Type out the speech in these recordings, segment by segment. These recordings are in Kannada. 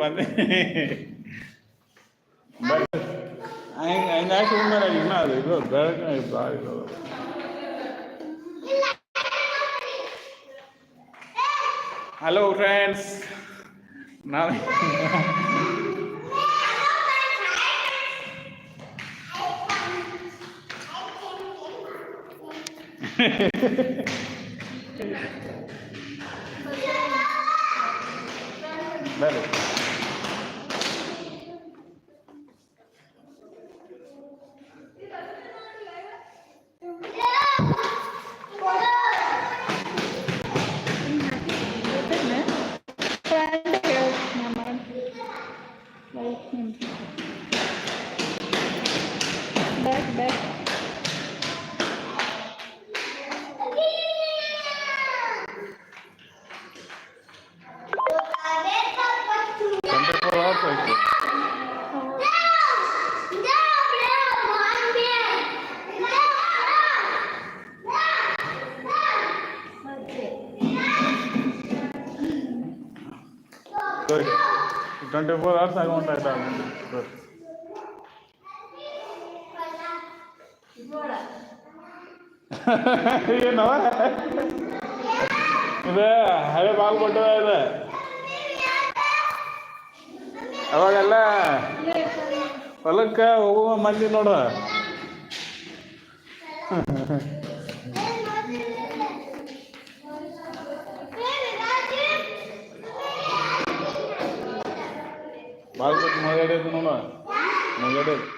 Hello, friends. Now. Hello, friends. Twenty four hours ಆಗಿ ಸರಿ ಏನು ಇದು, ಹಳೆ ಬಾಲ್ ಕೊಟ್ಟದ ಇದೆ. ಅವಾಗೆಲ್ಲ ಹೊಲಕ್ಕೆ ಹೋಗುವ ಮಂದಿ ನೋಡು. ಬಾಲ್ಕೊಟ್ಟು ಮಗಡೈತೆ ನೋಡು. ಮಗಡೈತೆ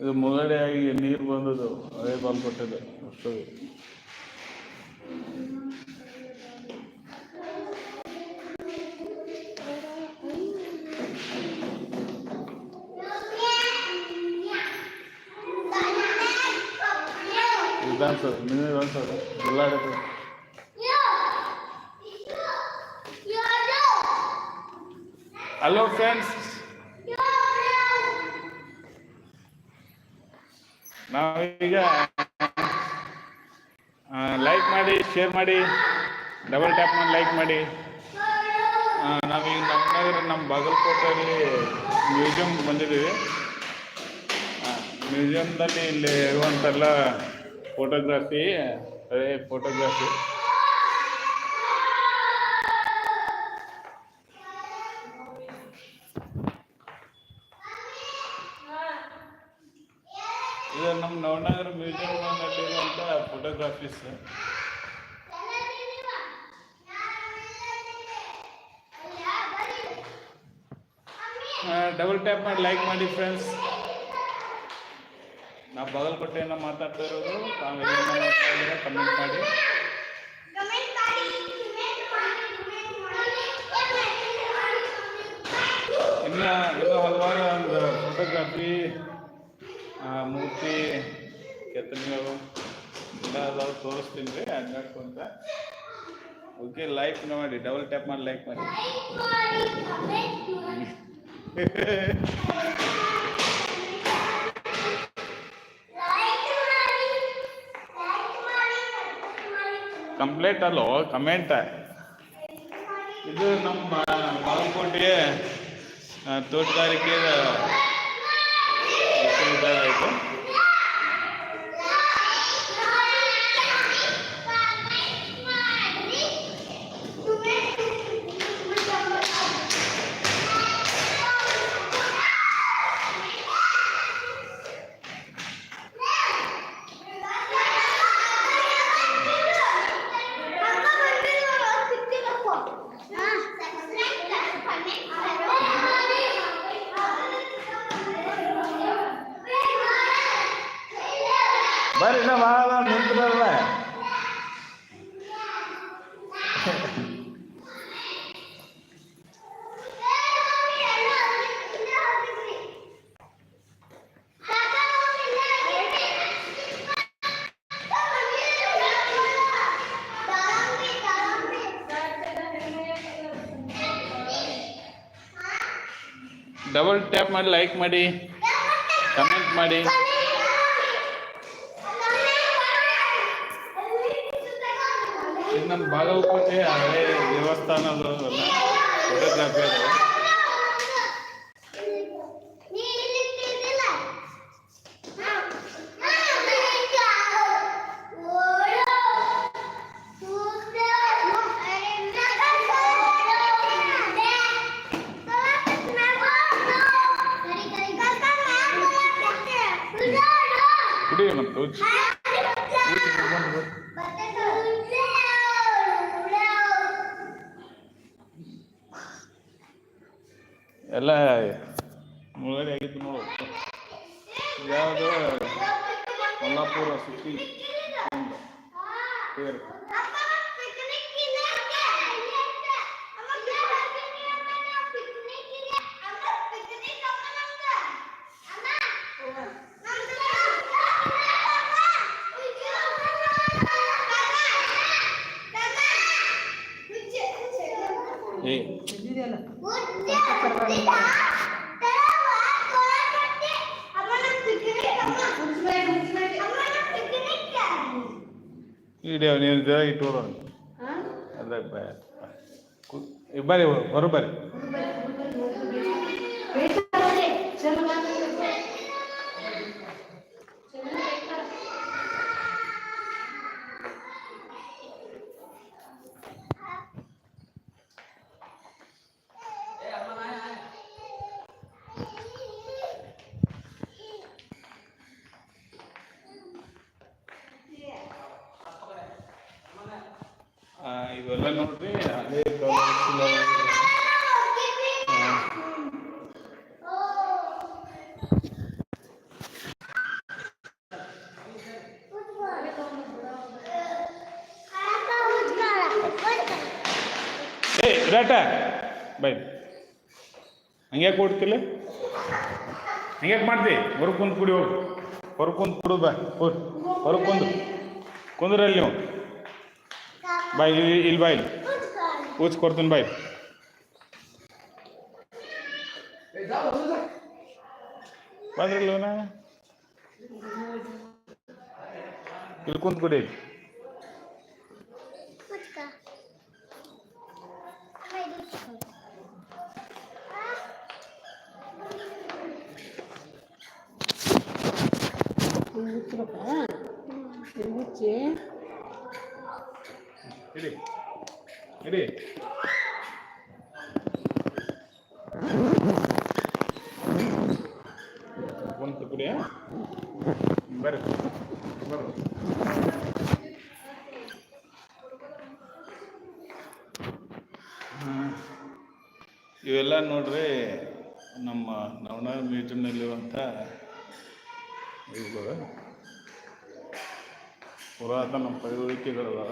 ಇದು ಮುಗಡೆ ಆಗಿ ನೀರು ಬಂದದ್ದು ಅದೇ ಬಾಲ್ ಅಷ್ಟೇ ಅಷ್ಟು. ಅನ್ಸೋದು ನೀರು ಅನ್ಸೋದು ಆಡೋದು ಹಲೋ ಫ್ರೆಂಡ್ಸ್ ನಾವೀಗ ಲೈಕ್ ಮಾಡಿ ಶೇರ್ ಮಾಡಿ. ಡಬಲ್ ಟ್ಯಾಪ್ ಮಾಡಿ ಲೈಕ್ ಮಾಡಿ. ನಾವು ನಾವೀಗ ನಮ್ಮ ನಗರ ನಮ್ಮ ಬಾಗಲಕೋಟೆಯಲ್ಲಿ ಮ್ಯೂಸಿಯಂ ಬಂದಿದ್ದೀವಿ. ಮ್ಯೂಸಿಯಂದಲ್ಲಿ ಇಲ್ಲಿ ಇರುವಂತೆಲ್ಲ ಫೋಟೋಗ್ರಫಿ ಹಳೆ ಫೋಟೋಗ್ರಫಿ ಇದು ನಮ್ಮ ನವನಗರ ಮ್ಯೂಸಿಯಂನಲ್ಲಿರುವಂಥ ಫೋಟೋಗ್ರಫೀಸ್ ಡಬಲ್ ಟ್ಯಾಪ್ ಮಾಡಿ ಲೈಕ್ ಮಾಡಿ ಫ್ರೆಂಡ್ಸ್ ನಾವು ಬಾಗಲಕೋಟೆಯಿಂದ ಮಾತಾಡ್ತಾ ಇರೋದು ತಾವು ಕಮೆಂಟ್ ಮಾಡಿ. ಇನ್ನು ಇನ್ನೂ ಹಲವಾರು ಒಂದು ಫೋಟೋಗ್ರಾಫಿ ಮೂರ್ತಿ ಕೆತ್ತನೆಗಳು ಎಲ್ಲ ಅದಾವ ತೋರಿಸ್ತೀನಿ ರೀ ಹಂಗಾಡ್ಕೊಂತ ಓಕೆ ಲೈಕ್ ಮಾಡಿ ಡಬಲ್ ಟ್ಯಾಪ್ ಮಾಡಿ ಲೈಕ್ ಮಾಡಿ. ಕಂಪ್ಲೇಂಟ್ ಅಲ್ಲೋ ಕಮೆಂಟ್ ಇದು ನಮ್ಮ ಬಾಗಲಕೋಟೆ ಆ, ತೋಟಗಾರಿಕೆ वर्णवाव मंत्र ಡಬಲ್ ಟ್ಯಾಪ್ ಮಾಡಿ ಲೈಕ್ ಮಾಡಿ ಕಮೆಂಟ್ ಮಾಡಿ ಇದು ನಮ್ಮ ಬಾಗಲಕೋಟೆ ಹಳೆ ದೇವಸ್ಥಾನದ ಫೋಟೋಗ್ರಾಫಿ ಅದು ಕುಡಿ ಎಲ್ಲ ಮುಳುಗಡೆ ಆಗಿತ್ತು ನೋಡು ಯಾವುದು ಕೊಲ್ಲಾಪುರ ಸುತ್ತಿ ವಿಡಿಯೋ ನೀವು ಇಟ್ಟು ಅದ ಬರ್ರಿ ಹೊರ ಬರ್ರಿ ಇವೆಲ್ಲ ನೋಡ್ರಿ ಹಳೆ ಕಾಲದ ಆ, ಏ ವಿರಾಟ ಬೈ ಹಂಗೆ ಕೊಡ್ತಿಲ್ಲ ಹಂಗ್ಯಾಕೆ ಮಾಡ್ತಿ ಹೊರಗೆ ಕುಂದು ಕುಡಿ ಹೋಗು ಹೊರಗೆ ಕುಂದು ಕುಡು ಬಾ ಹೋಗಿ ಹೊರಗೆ ಕುಂದು ಕುಂದ್ರಲ್ಲಿ ನೀವು बाय इल बाईल उच करतून बाईल बाजरलो ना. इलकून कुठे Thank you. ಇಡಿ. ಇಡಿ. ಬರ್ರಿ. ಇವೆಲ್ಲ ನೋಡ್ರಿ ನಮ್ಮ ನವಣ ಮ್ಯೂಸಿಯಂನಲ್ಲಿರುವಂಥ ಇವುಗಳು. ಪುರಾತನ ಪೈರುಳಿಕೆಗಳದಾವ